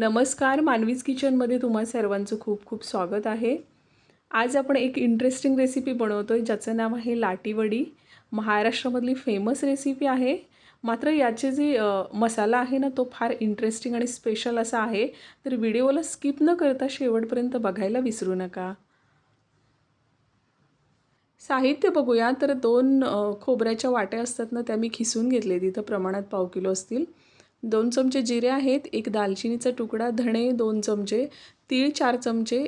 नमस्कार मानवीज किचनमध्ये तुम्हा सर्वांचं खूप खूप स्वागत आहे. आज आपण एक इंटरेस्टिंग रेसिपी बनवतो आहे ज्याचं नाव आहे लाटीवडी. महाराष्ट्रामधली फेमस रेसिपी आहे. मात्र याचे जे मसाला आहे ना तो फार इंटरेस्टिंग आणि स्पेशल असा आहे. तर व्हिडिओला स्किप न करता शेवटपर्यंत बघायला विसरू नका. साहित्य बघूया. तर दोन खोबऱ्याच्या वाट्या असतात ना त्या मी खिसून घेतले तिथं प्रमाणात पाव किलो असतील. दोन चमचे जिरे आहेत एक दालचिनीचा तुकडा धणे दोन चमचे तीळ चार चमचे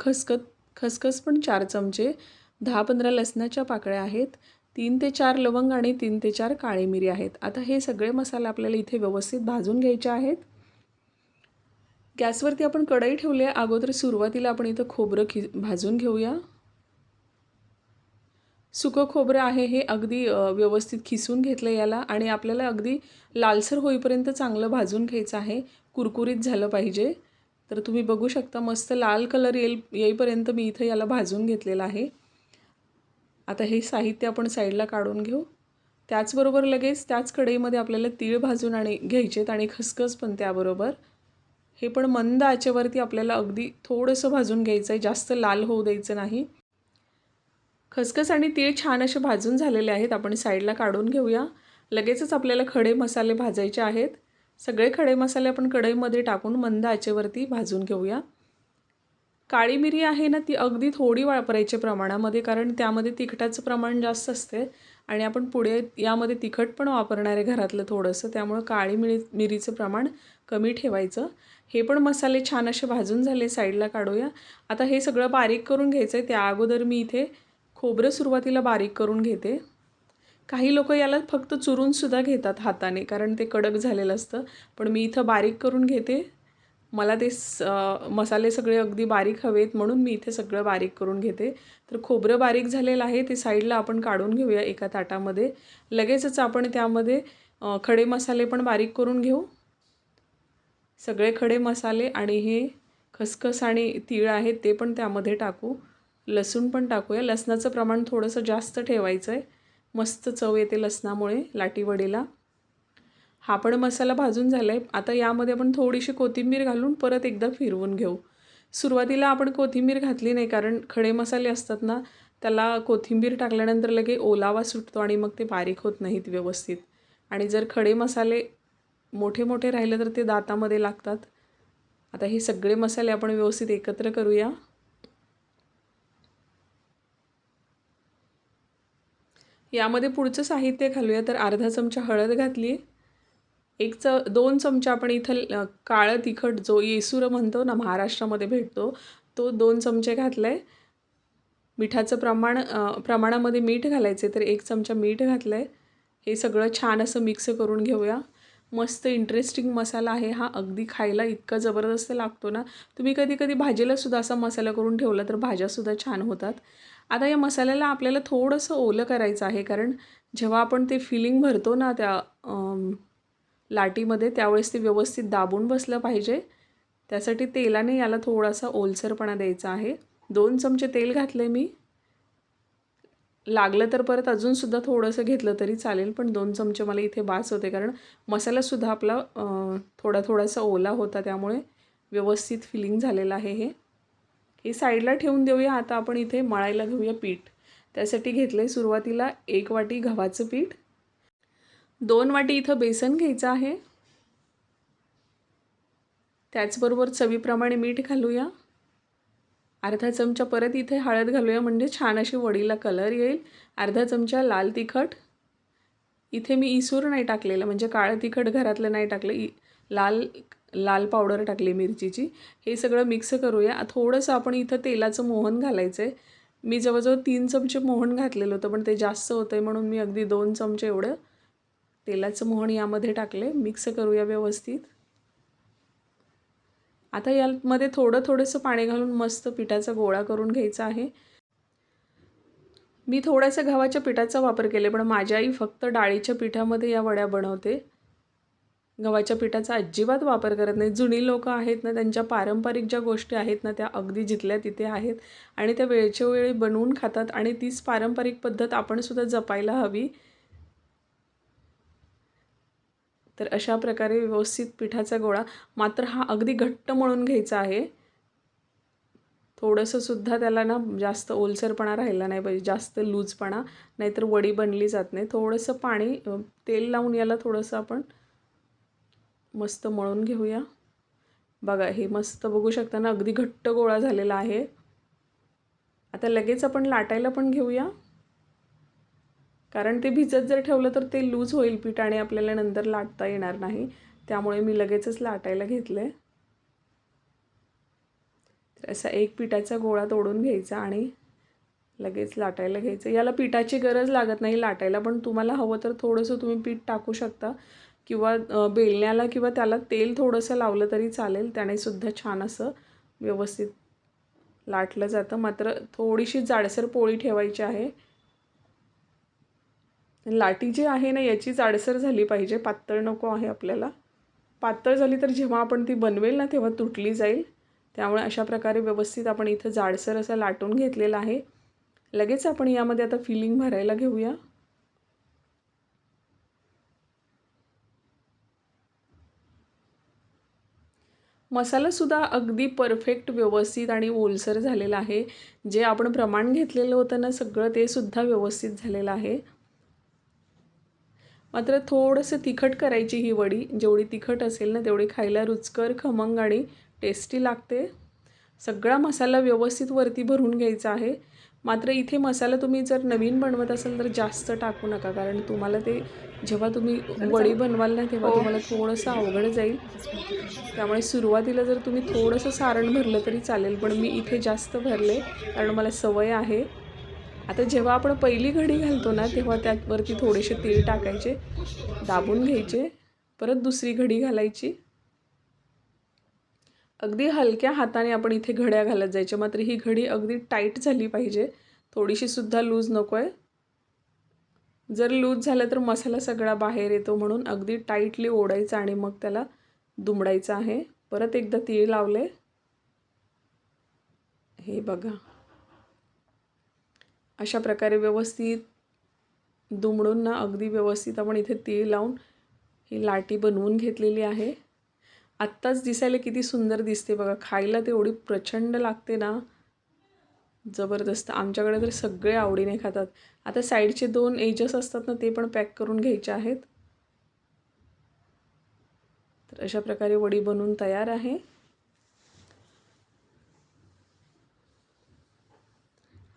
खसखत खसखस खसखस पण चार चमचे दहा पंधरा लसणाच्या पाकळ्या आहेत तीन ते चार लवंग आणि तीन ते चार काळी मिरी आहेत. आता हे सगळे मसाले आपल्याला इथे व्यवस्थित भाजून घ्यायचे आहेत. गॅसवरती आपण कढई ठेवली आहे अगोदर सुरुवातीला आपण इथं खोबरं खि भाजून घेऊया. सुकं खोबरं आहे हे अगदी व्यवस्थित खिसून घेतलं याला आणि आपल्याला अगदी लालसर होईपर्यंत चांगलं भाजून घ्यायचं आहे. कुरकुरीत झालं पाहिजे. तर तुम्ही बघू शकता मस्त लाल कलर येईल येईपर्यंत मी इथं याला भाजून घेतलेलं आहे. आता हे साहित्य आपण साईडला काढून घेऊ. त्याचबरोबर लगेच त्याच कढईमध्ये आपल्याला तीळ भाजून आणि घ्यायचेत आणि खसखस पण त्याबरोबर. हे पण मंद आचेवरती आपल्याला अगदी थोडंसं भाजून घ्यायचं आहे जास्त लाल होऊ द्यायचं नाही. खसखस आणि तीळ छान असे भाजून झालेले आहेत. आपण साईडला काढून घेऊया. लगेचच आपल्याला खडे मसाले भाजायचे आहेत. सगळे खडे मसाले आपण कढईमध्ये टाकून मंद आचेवरती भाजून घेऊया. काळी मिरी आहे ना ती अगदी थोडी वापरायची प्रमाणामध्ये कारण त्यामध्ये तिखटाचं प्रमाण जास्त असते आणि आपण पुढे यामध्ये तिखट पण वापरणार आहे घरातलं थोडंसं. त्यामुळं काळी मिरी मिरीचं प्रमाण कमी ठेवायचं. हे पण मसाले छान असे भाजून झाले साईडला काढूया. आता हे सगळं बारीक करून घ्यायचं आहे त्या अगोदर मी इथे खोबरं सुरुवातीला बारीक करून घेते. काही लोक याला फक्त चुरूनसुद्धा घेतात हाताने कारण ते कडक झालेलं असतं. पण मी इथं बारीक करून घेते. मला ते स मसाले सगळे अगदी बारीक हवेत म्हणून मी इथे सगळं बारीक करून घेते. तर खोबरं बारीक झालेलं आहे ते साईडला आपण काढून घेऊया एका ताटामध्ये. लगेचच आपण त्यामध्ये खडे मसाले पण बारीक करून घेऊ. सगळे खडे मसाले आणि हे खसखस आणि तीळ आहेत ते पण त्यामध्ये टाकू. लसूण पण टाकूया. लसणाचं प्रमाण थोडंसं जास्त ठेवायचं आहे मस्त चव येते लसणामुळे लाटीवडीला. हा पण मसाला भाजून झाला आहे आता यामध्ये आपण थोडीशी कोथिंबीर घालून परत एकदा फिरवून घेऊ. सुरुवातीला आपण कोथिंबीर घातली नाही कारण खडे मसाले असतात ना त्याला कोथिंबीर टाकल्यानंतर लगे ओलावा सुटतो आणि मग ते बारीक होत नाहीत व्यवस्थित. आणि जर खडे मसाले मोठे मोठे राहिले तर ते दातामध्ये लागतात. आता हे सगळे मसाले आपण व्यवस्थित एकत्र करूया. यामध्ये पुढचं साहित्य घालूया. तर अर्धा चमचा हळद घातली एक च दोन चमचा आपण इथं काळं तिखट जो येसूर म्हणतो ना महाराष्ट्रामध्ये भेटतो तो दोन चमचे घातला आहे मिठाचं प्रमाण प्रमाणामध्ये मीठ घालायचं आहे तर एक चमचा मीठ घातलं आहे हे सगळं छान असं मिक्स करून घेऊया. मस्त इंटरेस्टिंग मसाला आहे हा. अगदी खायला इतका जबरदस्त लागतो ना. तुम्ही कधी कधी भाजीलासुद्धा असा मसाला करून ठेवला तर भाज्यासुद्धा छान होतात. आता या मसाल्याला आपल्याला थोडंसं ओलं करायचं आहे कारण जेव्हा आपण ते फिलिंग भरतो ना त्या लाटीमध्ये त्यावेळेस ते व्यवस्थित दाबून बसलं पाहिजे. त्यासाठी तेलाने याला थोडासा ओलसरपणा द्यायचा आहे. दोन चमचे तेल घातले मी. लागलं तर परत अजूनसुद्धा थोडंसं घेतलं तरी चालेल पण दोन चमचे मला इथे बास होते कारण मसालासुद्धा आपला थोडा थोडासा ओला होता त्यामुळे व्यवस्थित फिलिंग झालेलं आहे हे. हे साईडला ठेवून देऊया. आता आपण इथे मळायला घेऊया पीठ. त्यासाठी घेतलं आहे सुरुवातीला एक वाटी गव्हाचं पीठ. दोन वाटी इथं बेसन घ्यायचं आहे. त्याचबरोबर चवीप्रमाणे मीठ घालूया. अर्धा चमचा परत इथे हळद घालूया म्हणजे छान अशी वडीला कलर येईल. अर्धा चमचा लाल तिखट. इथे मी इसूर नाही टाकलेलं म्हणजे काळं तिखट घरातलं नाही टाकलं. इ लाल लाल पावडर टाकली मिरचीची. हे सगळं मिक्स करूया. थोडंसं आपण इथं तेलाचं मोहन घालायचं आहे मी जवळजवळ तीन चमचे मोहन घातलेलं होतं पण ते जास्त होतं आहे म्हणून मी अगदी दोन चमचे एवढं तेलाचं मोहन यामध्ये टाकले मिक्स करूया व्यवस्थित. आता यामध्ये थोडं थोडंसं पाणी घालून मस्त पिठाचा गोळा करून घ्यायचा आहे. मी थोड्याशा गव्हाच्या पिठाचा वापर केले पण माझी आई फक्त डाळीच्या पिठामध्ये या वड्या बनवते. गव्हाच्या पिठाचा अजिबात वापर करत नाही जुनी लोकं आहेत ना त्यांच्या पारंपरिक ज्या गोष्टी आहेत ना त्या अगदी जिथल्या तिथे आहेत आणि त्या वेळच्या वेळी बनवून खातात आणि तीच पारंपरिक पद्धत आपणसुद्धा जपायला हवी. तर अशा प्रकारे व्यवस्थित पिठाचा गोळा मात्र हा अगदी घट्ट मळून घ्यायचा आहे. थोडंसं सुद्धा त्याला ना जास्त ओलसरपणा राहिला नाही पाहिजे जास्त लूजपणा नाहीतर वडी बनली जात नाही. थोडंसं पाणी तेल लावून याला थोडंसं आपण मस्त मळून घेऊया. बघा हे मस्त बघू शकता ना अगदी घट्ट गोळा झालेला आहे. आता लगेच आपण लाटायला पण घेऊया. कारण ते भिजत जर ठेवलं तर ते लूज होईल पीठ आणि आपल्याला नंतर लाटता येणार नाही. त्यामुळे मी लगेचच लाटायला घेतलं आहे तर असा एक पिठाचा गोळा तोडून घ्यायचा आणि लगेच लाटायला घ्यायचं. याला पिठाची गरज लागत नाही लाटायला. पण तुम्हाला हवं तर थोडंसं तुम्ही पीठ टाकू शकता. किंवा बेलण्याला किंवा त्याला तेल थोडंसं लावलं तरी चालेल. त्याने सुद्धा छान असं व्यवस्थित लाटलं जातं. मात्र थोडीशी जाडसर पोळी ठेवायची आहे. लाटी जी आहे ना याची जाडसर झाली पाहिजे. पातळ नको आहे आपल्याला. पातळ झाली तर जेव्हा आपण ती बनवेल ना तेव्हा तुटली जाईल. त्यामुळे अशा प्रकारे व्यवस्थित आपण इथं जाडसर असं लाटून घेतलेलं आहे. लगेच आपण यामध्ये आता फिलिंग भरायला घेऊया. मसालासुद्धा अगदी परफेक्ट व्यवस्थित आणि ओलसर झालेला आहे. जे आपण प्रमाण घेतलेलं होतं ना सगळं ते सुद्धा व्यवस्थित झालेलं आहे. मात्र थोडंसं तिखट करायची ही वडी जेवढी तिखट असेल ना तेवढी खायला रुचकर खमंग आणि टेस्टी लागते. सगळा मसाला व्यवस्थित वरती भरून घ्यायचा आहे. मात्र इथे मसाला तुम्ही जर नवीन बनवत असाल तर जास्त टाकू नका कारण तुम्हाला ते जेव्हा तुम्ही वडी बनवाल ना तेव्हा तुम्हाला थोडंसं अवघड जाईल. त्यामुळे सुरुवातीला जर तुम्ही थोडंसं सारण भरलं तरी चालेल पण मी इथे जास्त भरले कारण मला सवय आहे. आता जेव्हा आपण पहिली घडी घालतो ना तेव्हा त्यावरती थोडेसे तेल टाकायचे दाबून घ्यायचे परत दुसरी घडी घालायची. अगदी हलक्या हाताने आपण इथे घड्या घालत जायच्या मात्र ही घडी अगदी टाईट झाली पाहिजे. थोडीशी सुद्धा लूज नको आहे जर लूज झालं तर मसाला सगळा बाहेर येतो म्हणून अगदी टाईटली ओढायचा आणि मग त्याला दुमडायचं आहे. परत एकदा तीळ लावले. हे बघा. अशा प्रकारे व्यवस्थित दुमडून ना अगदी व्यवस्थित आपण इथे तीळ लावून ही लाटी बनवून घेतलेली आहे. आत्ताच दिसायला किती सुंदर दिसते बघा. खायला तेवढी प्रचंड लागते ना. जबरदस्त. आमच्याकडे तर सगळे आवडीने खातात. आता साईडचे दोन एजेस असतात ना ते पण पॅक करून घ्यायचे आहेत. तर अशा प्रकारे वडी बनवून तयार आहे.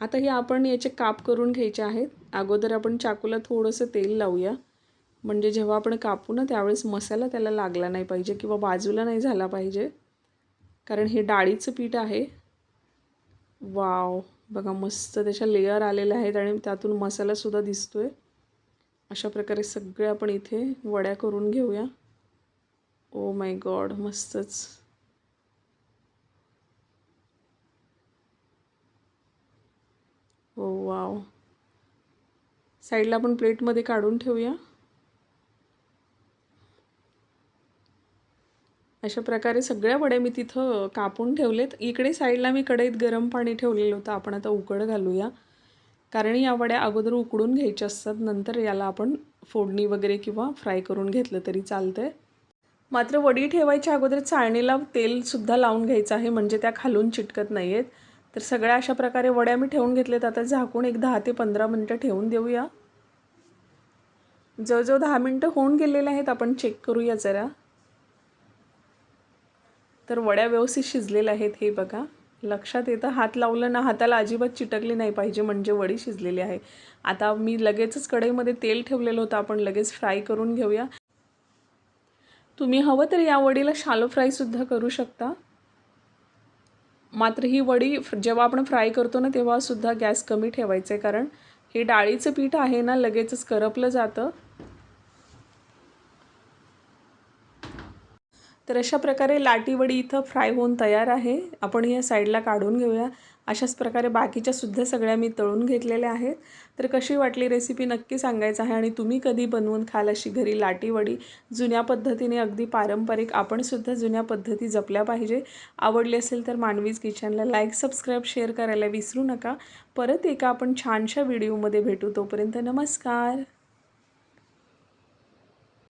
आता हे आपण याचे काप करून घ्यायचे आहेत. अगोदर आपण चाकूला थोडंसं तेल लावूया. म्हणजे जेव्हा आपण कापू ना त्यावेळेस मसाला त्याला लागला नाही पाहिजे किंवा बाजूला नाही झाला पाहिजे. कारण हे डाळीचं पीठ आहे. वाव! बघा मस्त त्याच्या लेअर आलेल्या आहेत आणि त्यातून मसालासुद्धा दिसतो आहे अशा प्रकारे सगळे आपण इथे वड्या करून घेऊया. ओ माय गॉड मस्तच. हो वाव साईडला आपण प्लेटमध्ये काढून ठेवूया. अशा प्रकारे सगळ्या वड्या मी तिथं कापून ठेवलेत. इकडे साईडला मी कढईत गरम पाणी ठेवलेलं होतं. आपण आता उकड घालूया. कारण या वड्या अगोदर उकडून घ्यायच्या असतात. नंतर याला आपण फोडणी वगैरे किंवा फ्राय करून घेतलं तरी चालतं आहे मात्र वडी ठेवायच्या अगोदर चाळणीला तेलसुद्धा लावून घ्यायचं आहे. म्हणजे त्या खालून चिटकत नाही आहेत तर सगळ्या अशा प्रकारे वड्या मी ठेवून घेतल्यात. आता झाकून एक दहा ते पंधरा मिनटं ठेवून देऊया. जवळजवळ दहा मिनटं होऊन गेलेले आहेत. आपण चेक करूया जरा. तर वड्या व्यवस्थित शिजलेल्या आहेत हे बघा. लक्षात येतं हात लावलं ना हाताला अजिबात चिटकली नाही पाहिजे म्हणजे वडी शिजलेली आहे. आता मी लगेचच कढईमध्ये तेल ठेवलेलं होतं आपण लगेच फ्राय करून घेऊया. तुम्ही हवं तर या वडीला शालो फ्रायसुद्धा करू शकता. मात्र ही वडी जेव्हा आपण फ्राय करतो ना तेव्हासुद्धा गॅस कमी ठेवायचा आहे कारण हे डाळीचं पीठ आहे ना लगेचच करपलं जातं. तर अशा प्रकारे लाटीवडी इथं फ्राय होऊन तयार आहे. आपण या साईडला काढून घेऊया. अशाच प्रकारे बाकीच्या सुद्धा सगळ्या मी तळून घेतलेल्या आहेत. तर कशी वाटली रेसिपी नक्की सांगायचं आहे आणि तुम्ही कधी बनवून खाल अशी घरी लाटीवडी? जुन्या पद्धतीने अगदी पारंपरिक आपण सुद्धा जुन्या पद्धती जपल्या पाहिजे. आवडली असेल तर मानवीज किचनला लाईक सबस्क्राईब शेअर करायला विसरू नका. परत एका आपण छानशा व्हिडिओमध्ये भेटू तोपर्यंत नमस्कार.